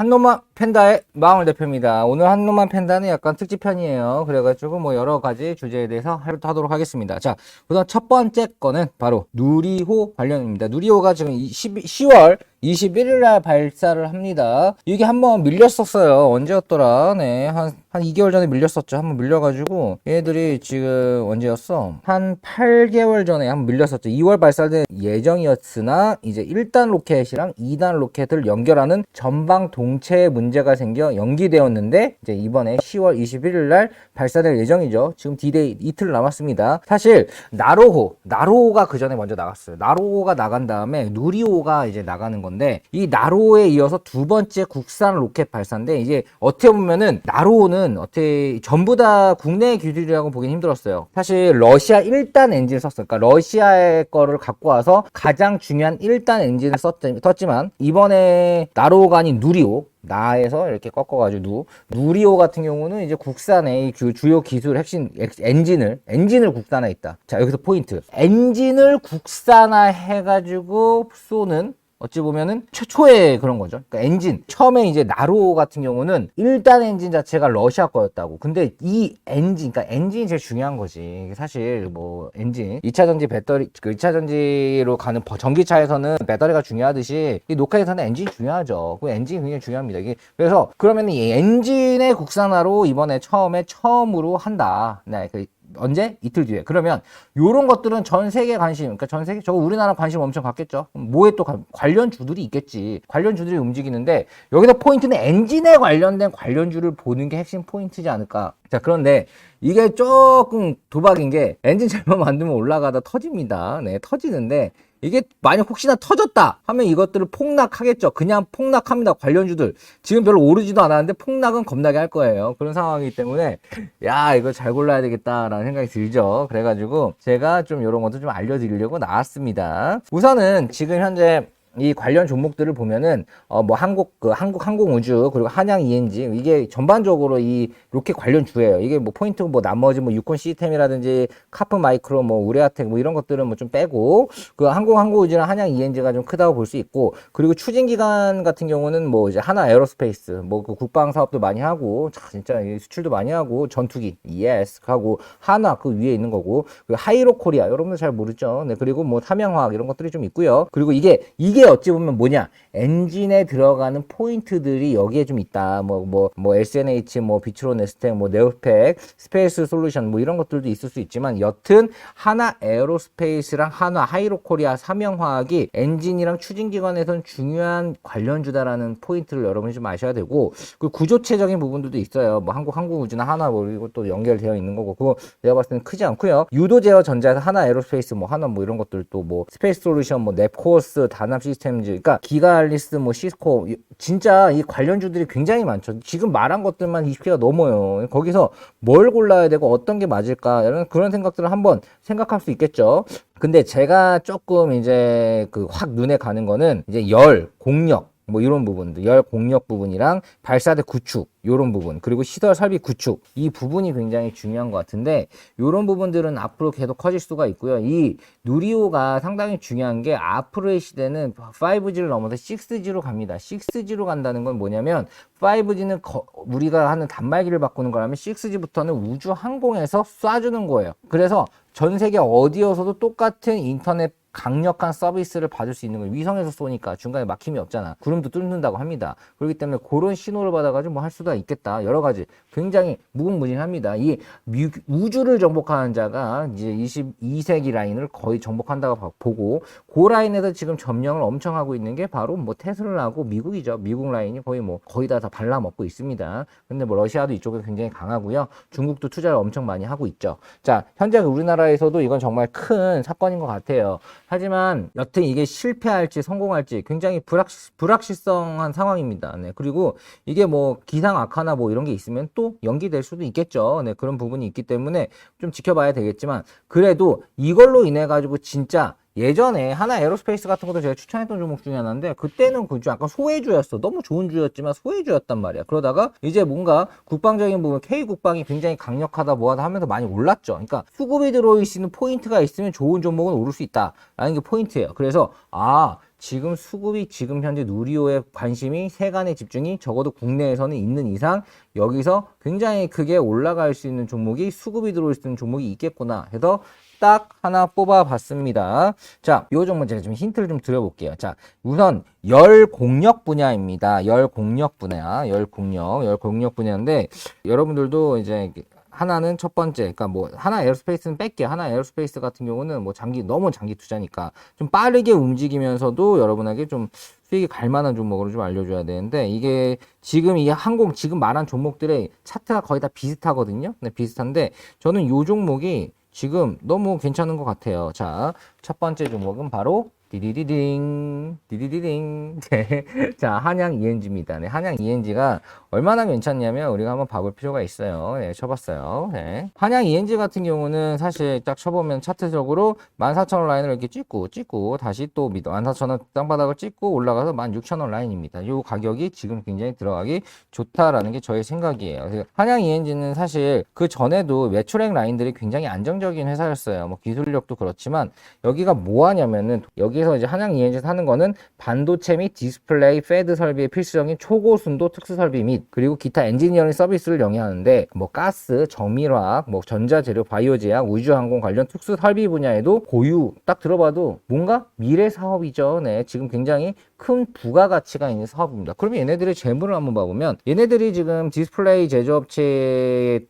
한노만 팬다의 마을 대표입니다. 오늘 한노만 팬다는 약간 특집편이에요. 그래가지고 뭐 여러 가지 주제에 대해서 하- 하도록 하겠습니다. 자, 우선 첫 번째 거는 바로 누리호 관련입니다. 누리호가 지금 10월 21일 날 발사를 합니다. 이게 한번 밀렸었어요. 언제였더라? 네, 한, 한 2개월 전에 밀렸었죠. 한번 밀려가지고 얘들이 지금 언제였어? 한 8개월 전에 한번 밀렸었죠. 2월 발사된 예정이었으나 이제 1단 로켓이랑 2단 로켓을 연결하는 전방 동체에 문제 가 생겨 연기되었는데 이제 이번에 10월 21일 날 발사될 예정이죠. 지금 D-Day 이틀 남았습니다. 사실 나로호, 나로호가 그 전에 먼저 나갔어요. 나로호가 나간 다음에 누리호가 이제 나가는 건데 이 나로호에 이어서 두 번째 국산 로켓 발사인데 이제 어떻게 보면은 나로호는 어떻게 전부 다 국내 기술이라고 보긴 힘들었어요. 사실 러시아 1단 엔진을 썼어요. 그러니까 러시아의 거를 갖고 와서 가장 중요한 1단 엔진을 썼, 썼지만 이번에 나로호가 아닌 누리호 나에서 이렇게 꺾어가지고 누 누리호 같은 경우는 이제 국산의 그 주요 기술 핵심 엑- 엔진을 엔진을 국산화 했다. 자 여기서 포인트 엔진을 국산화 해가지고 쏘는 어찌 보면은 최초의 그런 거죠. 그러니까 엔진 처음에 이제 나로 같은 경우는 1단 엔진 자체가 러시아 거였다고. 근데 이 엔진, 그러니까 엔진이 제일 중요한 거지. 사실 뭐 엔진 2차 전지 배터리, 그 2차 전지로 가는 버- 전기차에서는 배터리가 중요하듯이 이 녹화에서는 엔진이 중요하죠. 그 엔진이 굉장히 중요합니다. 이게 그래서 그러면 이 엔진의 국산화로 이번에 처음에 처음으로 한다. 네, 그 언제? 이틀 뒤에. 그러면 요런 것들은 전 세계 관심, 그러니까 전 세계, 저 우리나라 관심 엄청 갖겠죠. 뭐에 또 관- 관련 주들이 있겠지. 관련 주들이 움직이는데 여기서 포인트는 엔진에 관련된 관련주를 보는 게 핵심 포인트지 않을까. 자, 그런데 이게 조금 도박인 게 엔진 잘못 만들면 올라가다 터집니다. 네, 터지는데 이게 만약 혹시나 터졌다 하면 이것들을 폭락하겠죠. 그냥 폭락합니다. 관련주들. 지금 별로 오르지도 않았는데 폭락은 겁나게 할 거예요. 그런 상황이기 때문에 야 이거 잘 골라야 되겠다라는 생각이 들죠. 그래가지고 제가 좀 이런 것도 좀 알려드리려고 나왔습니다. 우선은 지금 현재 이 관련 종목들을 보면은 어 뭐 한국 그 한국 항공우주 그리고 한양 ENG 이게 전반적으로 이 로켓 관련 주예요. 이게 뭐 포인트 뭐 나머지 뭐 유콘 시스템이라든지 카프 마이크로 뭐 우레아텍 뭐 이런 것들은 뭐 좀 빼고 그 항공 항공우주랑 한양 ENG가 좀 크다고 볼 수 있고 그리고 추진 기간 같은 경우는 뭐 이제 하나 에어로스페이스 뭐 그 국방 사업도 많이 하고 자, 진짜 이 수출도 많이 하고 전투기 예스 하고 하나 그 위에 있는 거고 그리고 하이로 코리아 여러분들 잘 모르죠. 네 그리고 뭐 삼양화학 이런 것들이 좀 있고요. 그리고 이게 이게 어찌 보면 뭐냐 엔진에 들어가는 포인트들이 여기에 좀 있다. 뭐 뭐 뭐 SNH 뭐 비트로 네스텍 뭐 네오팩 스페이스 솔루션 뭐 이런 것들도 있을 수 있지만 여튼 하나 에어로스페이스랑 한화 하이로 코리아 삼양화학이 엔진이랑 추진 기관에서는 중요한 관련주다라는 포인트를 여러분이 좀 아셔야 되고 그 구조체적인 부분들도 있어요. 뭐 한국 항공우주나 하나 뭐 이거 또 연결되어 있는 거고 그거 내가 봤을 때는 크지 않고요. 유도 제어 전자에서 하나 에어로스페이스 뭐 하나 뭐 이런 것들도 뭐 스페이스 솔루션 뭐 넵코스 단합 시 스템즈 그러니까 기가알리스 뭐 시스코 이- 진짜 이 관련주들이 굉장히 많죠. 지금 말한 것들만 20개가 넘어요. 거기서 뭘 골라야 되고 어떤 게 맞을까 이런 그런 생각들을 한번 생각할 수 있겠죠. 근데 제가 조금 이제 그 확 눈에 가는 거는 이제 열, 공력 뭐 이런 부분들, 열 공력 부분이랑 발사대 구축 요런 부분, 그리고 시설 설비 구축 이 부분이 굉장히 중요한 것 같은데 요런 부분들은 앞으로 계속 커질 수가 있고요. 이 누리호가 상당히 중요한 게 앞으로의 시대는 5G를 넘어서 6G로 갑니다. 6G로 간다는 건 뭐냐면 5G는 우리가 하는 단말기를 바꾸는 거라면 6G부터는 우주 항공에서 쏴주는 거예요. 그래서 전 세계 어디여서도 똑같은 인터넷 강력한 서비스를 받을 수 있는 거예요. 위성에서 쏘니까 중간에 막힘이 없잖아. 구름도 뚫는다고 합니다. 그렇기 때문에 그런 신호를 받아가지고 뭐 할 수가 있겠다. 여러 가지 굉장히 무궁무진합니다. 이 미- 우주를 정복하는 자가 이제 22세기 라인을 거의 정복한다고 봐- 보고 그 라인에서 지금 점령을 엄청 하고 있는 게 바로 뭐 테슬라하고 미국이죠. 미국 라인이 거의 뭐 거의 다 다 발라먹고 있습니다. 근데 뭐 러시아도 이쪽에 굉장히 강하고요. 중국도 투자를 엄청 많이 하고 있죠. 자, 현재 우리나라에서도 이건 정말 큰 사건인 것 같아요. 하지만 여튼 이게 실패할지 성공할지 굉장히 불확, 불확실성한 상황입니다. 네. 그리고 이게 뭐 기상 악화나 뭐 이런 게 있으면 또 연기될 수도 있겠죠. 네. 그런 부분이 있기 때문에 좀 지켜봐야 되겠지만 그래도 이걸로 인해 가지고 진짜 예전에 하나 에어로스페이스 같은 것도 제가 추천했던 종목 중에 하나인데 그때는 그좀 약간 소외주였어. 너무 좋은 주였지만 소외주였단 말이야. 그러다가 이제 뭔가 국방적인 부분 K 국방이 굉장히 강력하다 뭐하다 하면서 많이 올랐죠. 그러니까 수급이 들어올 수 있는 포인트가 있으면 좋은 종목은 오를 수 있다 라는 게 포인트예요. 그래서 아 지금 수급이 지금 현재 누리호의 관심이 세간의 집중이 적어도 국내에서는 있는 이상 여기서 굉장히 크게 올라갈 수 있는 종목이 수급이 들어올 수 있는 종목이 있겠구나 해서 딱 하나 뽑아봤습니다. 자, 요 종목 제가 좀 힌트를 좀 드려볼게요. 자, 우선 열 공력 분야입니다. 열 공력 분야, 열 공력, 열 공력 분야인데 여러분들도 이제 하나는 첫 번째, 그러니까 뭐 하나 에어스페이스는 뺄게. 하나 에어스페이스 같은 경우는 뭐 장기 너무 장기 투자니까 좀 빠르게 움직이면서도 여러분에게 좀 수익이 갈 만한 종목으로 좀 알려줘야 되는데 이게 지금 이 항공 지금 말한 종목들의 차트가 거의 다 비슷하거든요. 네, 비슷한데 저는 요 종목이 지금 너무 괜찮은 것 같아요. 자, 첫 번째 종목은 바로 디디디딩, 디디디딩. 네. 자, 한양 ENG입니다. 네, 한양 ENG가 얼마나 괜찮냐면 우리가 한번 봐볼 필요가 있어요. 네, 쳐봤어요. 네. 한양 ENG 같은 경우는 사실 딱 쳐보면 차트적으로 14,000원 라인을 이렇게 찍고 찍고 다시 또 14,000원 땅바닥을 찍고 올라가서 16,000원 라인입니다. 이 가격이 지금 굉장히 들어가기 좋다라는 게 저의 생각이에요. 한양 ENG는 사실 그 전에도 매출액 라인들이 굉장히 안정적인 회사였어요. 뭐 기술력도 그렇지만 여기가 뭐 하냐면은 여기 서 이제 한양 ENG 사는 거는 반도체 및 디스플레이, 패드 설비의 필수적인 초고순도 특수 설비 및 그리고 기타 엔지니어링 서비스를 영위하는데 뭐 가스, 정밀화학, 뭐 전자재료, 바이오제약, 우주항공 관련 특수 설비 분야에도 보유 딱 들어봐도 뭔가 미래 사업이죠. 네, 지금 굉장히 큰 부가가치가 있는 사업입니다. 그러면 얘네들의 재물을 한번 봐보면 얘네들이 지금 디스플레이 제조업체에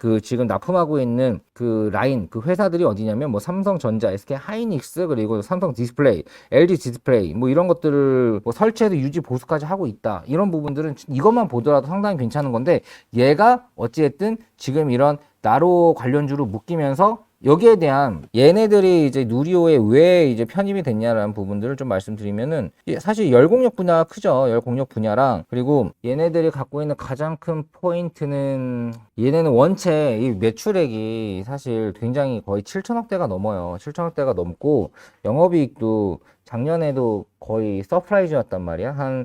그, 그 지금 납품하고 있는 그 라인 그 회사들이 어디냐면 뭐 삼성전자, SK 하이닉스 그리고 삼성 디스플레이, LG 디스플레이 뭐 이런 것들을 뭐 설치해서 유지 보수까지 하고 있다. 이런 부분들은 이것만 보더라도 상당히 괜찮은 건데 얘가 어찌됐든 지금 이런 나로 관련주로 묶이면서 여기에 대한 얘네들이 이제 누리호에 왜 이제 편입이 됐냐라는 부분들을 좀 말씀드리면은 예, 사실 열공력 분야가 크죠. 열공력 분야랑 그리고 얘네들이 갖고 있는 가장 큰 포인트는 얘네는 원체 이 매출액이 사실 굉장히 거의 7천억 대가 넘어요. 7천억 대가 넘고 영업이익도 작년에도 거의 서프라이즈였단 말이야. 한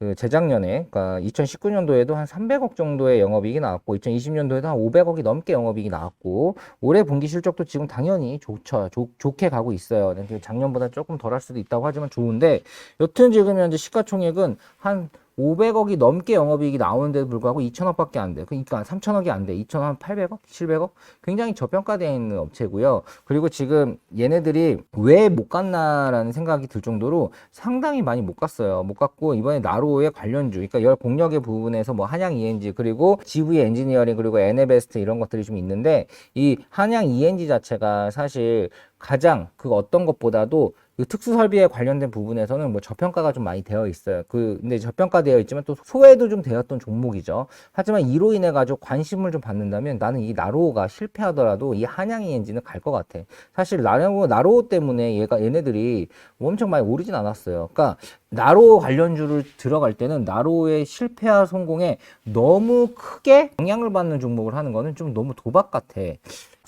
그 재작년에, 그러니까 2019년도에도 한 300억 정도의 영업이익이 나왔고, 2020년도에도 한 500억이 넘게 영업이익이 나왔고, 올해 분기 실적도 지금 당연히 좋죠. 좋, 좋게 가고 있어요. 작년보다 조금 덜 할 수도 있다고 하지만 좋은데, 여튼 지금 현재 시가총액은 한 500억이 넘게 영업이익이 나오는데도 불구하고 2천억밖에 안 돼. 그러니까 3천억이 안 돼. 2천 한 800억, 700억? 굉장히 저평가되어 있는 업체고요. 그리고 지금 얘네들이 왜 못 갔나라는 생각이 들 정도로 상당히 많이 못 갔어요. 못 갔고 이번에 나로의 관련주, 그러니까 열 공력의 부분에서 뭐 한양 ENG 그리고 GV 엔지니어링 그리고 에네베스트 이런 것들이 좀 있는데 이 한양 ENG 자체가 사실 가장 그 어떤 것보다도 그 특수 설비에 관련된 부분에서는 뭐 저평가가 좀 많이 되어 있어요. 그 근데 저평가되어 있지만 또 소외도 좀 되었던 종목이죠. 하지만 이로 인해 가지고 관심을 좀 받는다면 나는 이 나로우가 실패하더라도 이 한양 ENG는 갈것 같아. 사실 나로우 나로우 때문에 얘가 얘네들이 엄청 많이 오르진 않았어요. 그러니까 나로 관련주를 들어갈 때는 나로의 실패와 성공에 너무 크게 영향을 받는 종목을 하는 거는 좀 너무 도박 같아.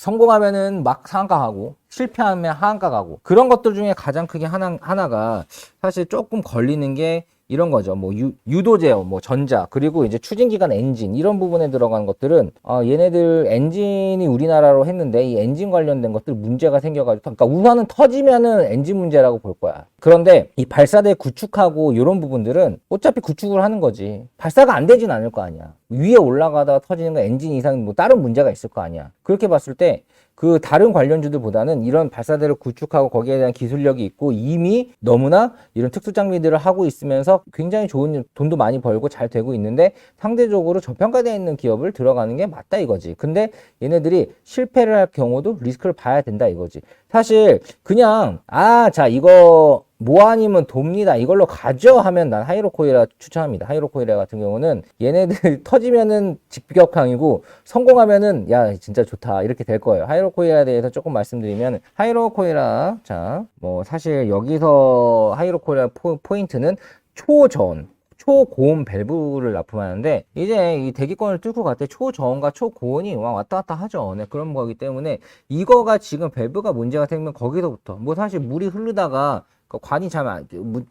성공하면은 막 상한가하고 실패하면 하한가 가고 그런 것들 중에 가장 크게 하나, 하나가 사실 조금 걸리는 게 이런 거죠. 뭐 유, 유도 제어, 뭐 전자, 그리고 이제 추진기관 엔진 이런 부분에 들어간 것들은 어, 얘네들 엔진이 우리나라로 했는데 이 엔진 관련된 것들 문제가 생겨가지고 그러니까 우선은 터지면은 엔진 문제라고 볼 거야. 그런데 이 발사대 구축하고 이런 부분들은 어차피 구축을 하는 거지. 발사가 안 되진 않을 거 아니야. 위에 올라가다가 터지는 거 엔진 이상 뭐 다른 문제가 있을 거 아니야. 그렇게 봤을 때 그 다른 관련주들보다는 이런 발사대를 구축하고 거기에 대한 기술력이 있고 이미 너무나 이런 특수 장비들을 하고 있으면서 굉장히 좋은 돈도 많이 벌고 잘 되고 있는데 상대적으로 저평가되어 있는 기업을 들어가는 게 맞다 이거지. 근데 얘네들이 실패를 할 경우도 리스크를 봐야 된다 이거지. 사실 그냥 아 자 이거 뭐 아니면 돕니다. 이걸로 가죠 하면 난 하이로코이라 추천합니다. 하이로코이라 같은 경우는 얘네들 터지면은 직격항이고 성공하면은 야 진짜 좋다 이렇게 될 거예요. 하이로코이라에 대해서 조금 말씀드리면 하이로코이라 자 뭐 사실 여기서 하이로코이라 포, 포인트는 초저온 초고온 밸브를 납품하는데 이제 이 대기권을 뚫고 갈 때 초저온과 초고온이 막 왔다 갔다 하죠. 네, 그런 거기 때문에 이거가 지금 밸브가 문제가 생기면 거기서부터 뭐 사실 물이 흐르다가 그 관이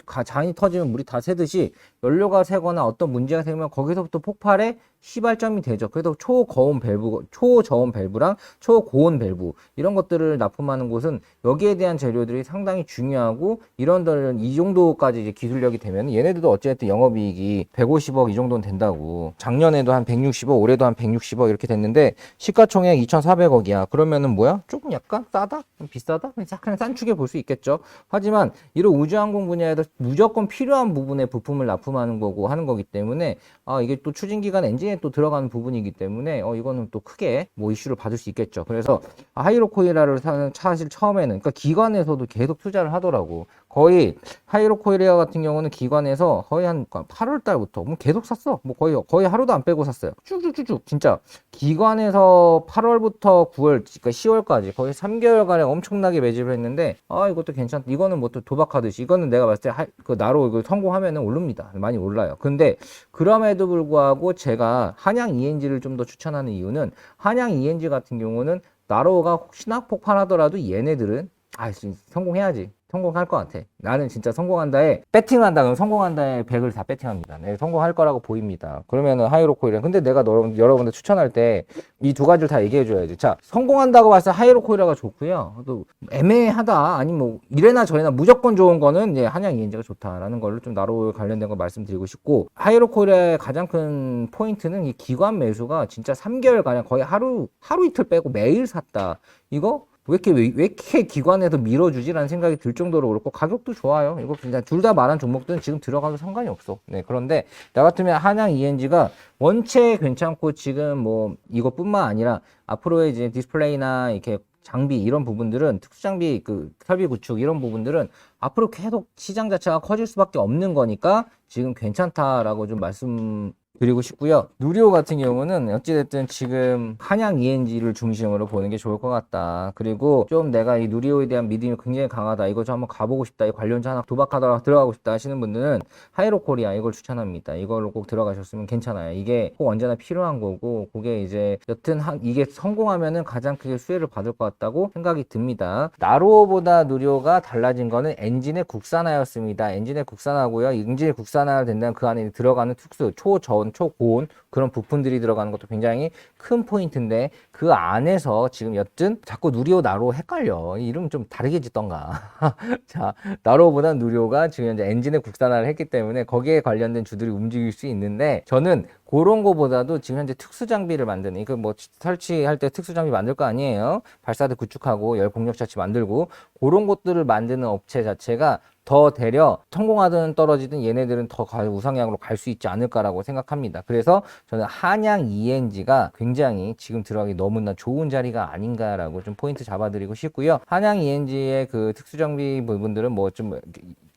가- 잔이 터지면 물이 다 새듯이 연료가 새거나 어떤 문제가 생기면 거기서부터 폭발해 시발점이 되죠. 그래도 초거온 밸브, 초저온 밸브랑 초고온 밸브 이런 것들을 납품하는 곳은 여기에 대한 재료들이 상당히 중요하고 이런들은 이 정도까지 이제 기술력이 되면 얘네들도 어쨌든 영업이익이 150억 이 정도는 된다고. 작년에도 한 160억, 올해도 한 160억 이렇게 됐는데 시가총액 2,400억이야. 그러면은 뭐야? 조금 약간 싸다? 좀 비싸다? 그냥 약간 싼 축에 볼 수 있겠죠. 하지만 이런 우주항공 분야에도 무조건 필요한 부분에 부품을 납품하는 거고 하는 거기 때문에 아 이게 또 추진기간 엔진 에 또 들어가는 부분이기 때문에 어 이거는 또 크게 뭐 이슈를 받을 수 있겠죠. 그래서 하이로코이라를 사는 사실 처음에는 그러니까 기관에서도 계속 투자를 하더라고. 거의 하이로코이리아 같은 경우는 기관에서 거의 한 8월 달부터 뭐 계속 샀어. 뭐 거의 거의 하루도 안 빼고 샀어요. 쭉쭉쭉쭉 진짜 기관에서 8월부터 9월 그러니까 10월까지 거의 3개월간에 엄청나게 매집을 했는데 아 이것도 괜찮다. 이거는 뭐 또 도박하듯이 이거는 내가 봤을 때 그 나로 이거 성공하면은 오릅니다. 많이 올라요. 근데 그럼에도 불구하고 제가 한양 ENG를 좀 더 추천하는 이유는 한양 ENG 같은 경우는 나로가 혹시나 폭발하더라도 얘네들은 아 성공해야지. 성공할 것 같아. 나는 진짜 성공한다에 배팅을 한다 그러면 성공한다에 100을 다 배팅합니다. 네, 성공할 거라고 보입니다. 그러면은 하이로코일은 근데 내가 너, 여러분들 추천할 때 이 두 가지를 다 얘기해 줘야지. 자, 성공한다고 봤을 때 하이로코일화가 좋고요. 또 애매하다 아니면 뭐 이래나 저래나 무조건 좋은 거는 이제 한양 ENG가 좋다라는 걸로 좀 나로 관련된 거 말씀드리고 싶고 하이로코일의 가장 큰 포인트는 이 기관 매수가 진짜 3개월 가량 거의 하루 하루 이틀 빼고 매일 샀다. 이거 왜 이렇게 왜, 왜 이렇게 기관에서 밀어주지라는 생각이 들 정도로 그렇고 가격도 좋아요. 이거 그냥 둘 다 말한 종목들은 지금 들어가도 상관이 없어. 네 그런데 나 같으면 한양 ENG가 원체 괜찮고 지금 뭐 이것뿐만 아니라 앞으로의 이제 디스플레이나 이렇게 장비 이런 부분들은 특수 장비 그 설비 구축 이런 부분들은 앞으로 계속 시장 자체가 커질 수밖에 없는 거니까 지금 괜찮다라고 좀 말씀 드리고 싶고요. 누리호 같은 경우는 어찌됐든 지금 한양 ENG를 중심으로 보는 게 좋을 것 같다. 그리고 좀 내가 이 누리호에 대한 믿음이 굉장히 강하다. 이거 좀 한번 가보고 싶다. 이 관련자 하나 도박하다가 들어가고 싶다 하시는 분들은 하이로 코리아 이걸 추천합니다. 이걸로 꼭 들어가셨으면 괜찮아요. 이게 꼭 언제나 필요한 거고 그게 이제 여튼 한 이게 성공하면은 가장 크게 수혜를 받을 것 같다고 생각이 듭니다. 나로보다 누리호가 달라진 거는 엔진의 국산화였습니다. 엔진의 국산화고요. 엔진의 국산화 된다면 그 안에 들어가는 특수 초저온 초고온 그런 부품들이 들어가는 것도 굉장히 큰 포인트인데 그 안에서 지금 여튼 자꾸 누리호 나로 헷갈려. 이름 좀 다르게 짓던가. 자 나로보다 누리호가 지금 현재 엔진의 국산화를 했기 때문에 거기에 관련된 주들이 움직일 수 있는데 저는 그런 거보다도 지금 현재 특수 장비를 만드는 이거 뭐 설치할 때 특수 장비 만들 거 아니에요? 발사대 구축하고 열 공력 차치 만들고 그런 것들을 만드는 업체 자체가 더 되려 성공하든 떨어지든 얘네들은 더 우상향으로 갈 수 있지 않을까라고 생각합니다. 그래서 저는 한양 ENG가 굉장히 지금 들어가기 너무나 좋은 자리가 아닌가라고 좀 포인트 잡아드리고 싶고요. 한양 ENG의 그 특수정비 부분들은 뭐 좀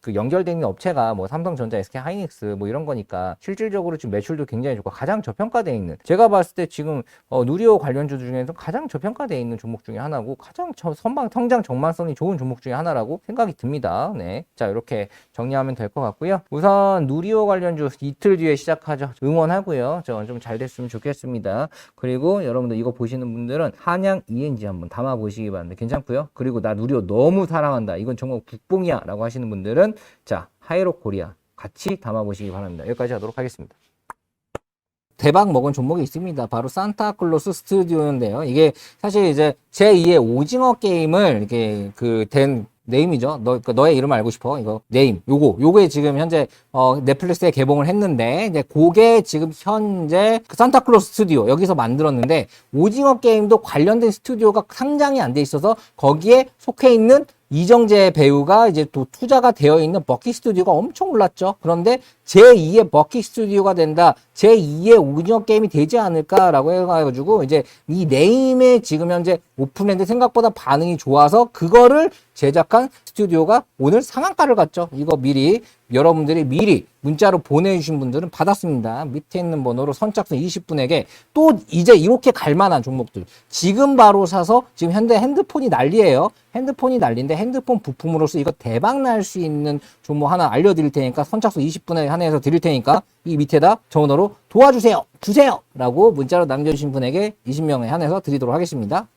그 연결되어 있는 업체가 뭐 삼성전자, SK 하이닉스 뭐 이런 거니까 실질적으로 지금 매출도 굉장히 좋고 가장 저평가되어 있는 제가 봤을 때 지금 어, 누리호 관련주 중에서 가장 저평가되어 있는 종목 중에 하나고 가장 저 선방 성장 전망성이 좋은 종목 중에 하나라고 생각이 듭니다. 네. 자, 이렇게 정리하면 될 것 같고요. 우선 누리호 관련주 이틀 뒤에 시작하죠. 응원하고요. 저 좀 잘 됐으면 좋겠습니다. 그리고 여러분들 이거 보시는 분들은 한양 ENG 한번 담아 보시기 바랍니다. 괜찮고요. 그리고 나 누리호 너무 사랑한다. 이건 정말 국뽕이야 라고 하시는 분들은 자, 하이로 코리아 같이 담아보시기 바랍니다. 여기까지 하도록 하겠습니다. 대박 먹은 종목이 있습니다. 바로 산타클로스 스튜디오인데요. 이게 사실 이제 제2의 오징어 게임을 이렇게 그 된 네임이죠. 너, 그 너의 이름 알고 싶어. 이거 네임. 요거, 요거에 지금 현재 어, 넷플릭스에 개봉을 했는데 이제 그게 지금 현재 그 산타클로스 스튜디오 여기서 만들었는데 오징어 게임도 관련된 스튜디오가 상장이 안 돼 있어서 거기에 속해 있는 이정재 배우가 이제 또 투자가 되어 있는 버키 스튜디오가 엄청 올랐죠. 그런데 제2의 버키 스튜디오가 된다. 제2의 오징어 게임이 되지 않을까라고 해가지고 이제 이 네임에 지금 현재 오픈했는데 생각보다 반응이 좋아서 그거를 제작한 스튜디오가 오늘 상한가를 갔죠. 이거 미리 여러분들이 미리 문자로 보내주신 분들은 받았습니다. 밑에 있는 번호로 선착순 20분에게 또 이제 이렇게 갈 만한 종목들 지금 바로 사서 지금 현대 핸드폰이 난리예요. 핸드폰이 난리인데 핸드폰 부품으로서 이거 대박 날 수 있는 종목 하나 알려드릴 테니까 선착순 20분에 한해서 드릴 테니까 이 밑에다 전화로 도와주세요 주세요 라고 문자로 남겨주신 분에게 20명에 한해서 드리도록 하겠습니다.